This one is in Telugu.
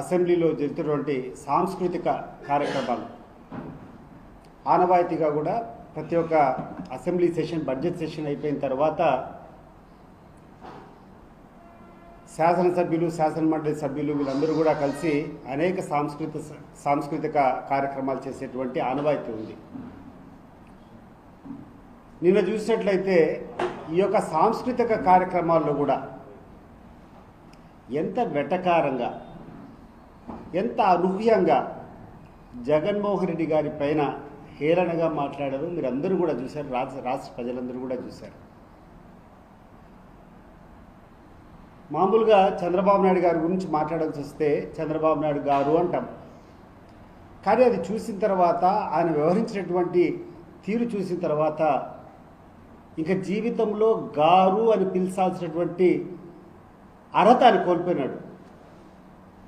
అసెంబ్లీలో జరుగుతున్నటువంటి సాంస్కృతిక కార్యక్రమాలు. ఆనవాయితీగా కూడా ప్రతి ఒక్క అసెంబ్లీ సెషన్ బడ్జెట్ సెషన్ అయిపోయిన తర్వాత శాసనసభ్యులు శాసనమండలి సభ్యులు వీళ్ళందరూ కూడా కలిసి అనేక సాంస్కృతిక సాంస్కృతిక కార్యక్రమాలు చేసేటువంటి ఆనవాయితీ ఉంది. నిన్న చూసినట్లయితే ఈ యొక్క సాంస్కృతిక కార్యక్రమాల్లో కూడా ఎంత వెటకారంగా ఎంత అనూహ్యంగా జగన్మోహన్ రెడ్డి గారి పైన హేళనగా మాట్లాడారు మీరు అందరూ కూడా చూశారు రాష్ట్ర రాష్ట్ర ప్రజలందరూ కూడా చూశారు. మామూలుగా చంద్రబాబు నాయుడు గారి గురించి మాట్లాడాల్సి వస్తే చంద్రబాబు నాయుడు గారు అంటాం. కానీ అది చూసిన తర్వాత ఆయన వ్యవహరించినటువంటి తీరు చూసిన తర్వాత ఇంకా జీవితంలో గారు అని పిలిచాల్సినటువంటి అర్హత ఆయన కోల్పోయినాడు.